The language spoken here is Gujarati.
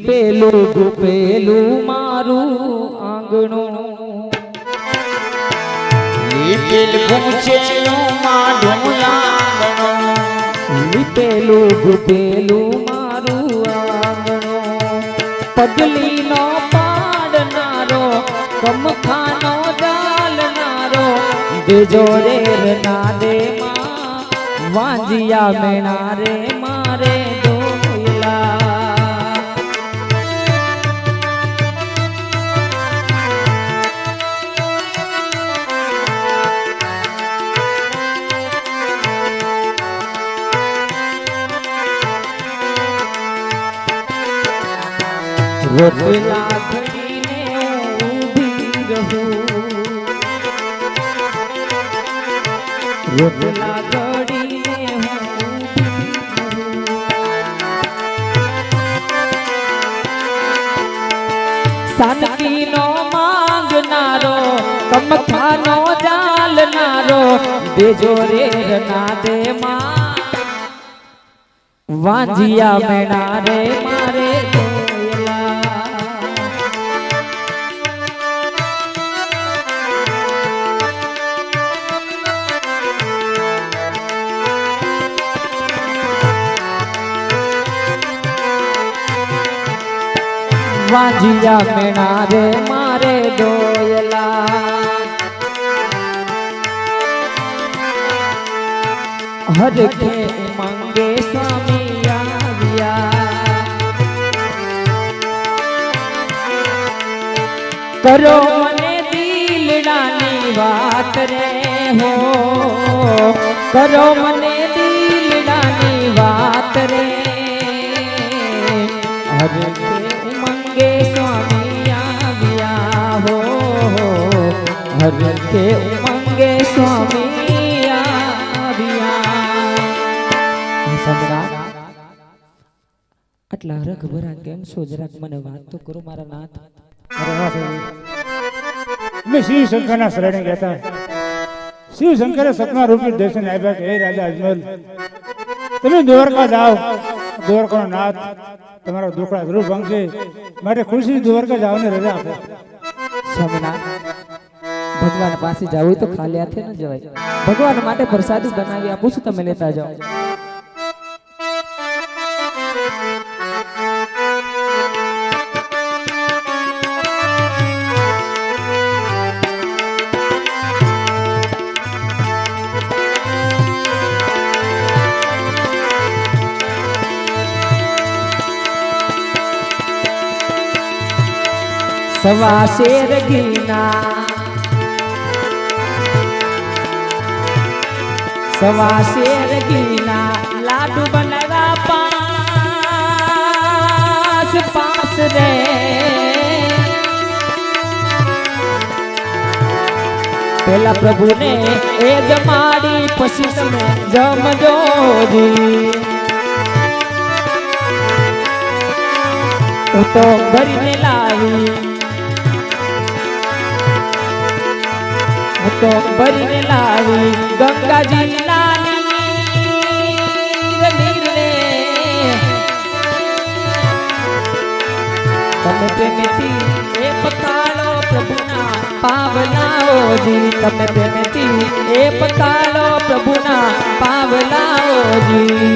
પેલું ગુપેલું મારું આંગણું. લીપેલ માઢું લાંગણો લીપેલું ગુપેલું મારું આંગણું. પગલીનો પાડનારો કમખાનો ડાલનારો બેજોરે ના દે માં વાંજિયા મેણા રે મારે ડોયલા રોટલા ઘડીને ઊભી રહું રોટલા ઘડીને. સાનકીનો માંગનારો કમખાનો રે ના દે માં વાંજિયા મેણા રે મારે વાંજિયા મેણા રે મારે દોયલા હરખે મંગે સ્વામી આવ્યા કરો મને દિલડાની વાત રે હો કરો મને દિલડાની વાત રે હરખે ઉમંગે સ્વામી આવ્યા હો હરખે ઉમંગે સ્વામી આવ્યા. આટલા હરખ ભરા કેમ છો? જરાક મને વાત તો કરો મારા નાથ. મેં. અમે શંકરના શરણે ગયા હતા શિવ શંકરે સપના રૂપી દર્શન આપ્યા કે, હે રાજા અજમલ, તમે દ્વારકા જાઓ. દ્વારકાનો નાથ તમારા દુખડા જરૂર ભાંગશે માટે ખુશી દ્વારકા જવાની રજા આપે. સ્વામિનારાયણ, ભગવાન પાસે જવું તો ખાલી હાથે ન જવાય. ભગવાન માટે પ્રસાદી બનાવી આપું છું, તમે લેતા જાઓ. સવા શેર ઘીના સવા શેર ઘીના લાડુ બનાવ્યા પાસ પાસ રે પેલા પ્રભુને એ જમાડી પછી તમે જમજોજી હું તો ભરીને લાવી તો ભરીને લાવી ગંગાજી લાની નીરને તમે પ્રેમથી એ પતાળો પ્રભુના પાવલાઓજી તમે પ્રેમથી એ પતાળો પ્રભુના પાવલાઓજી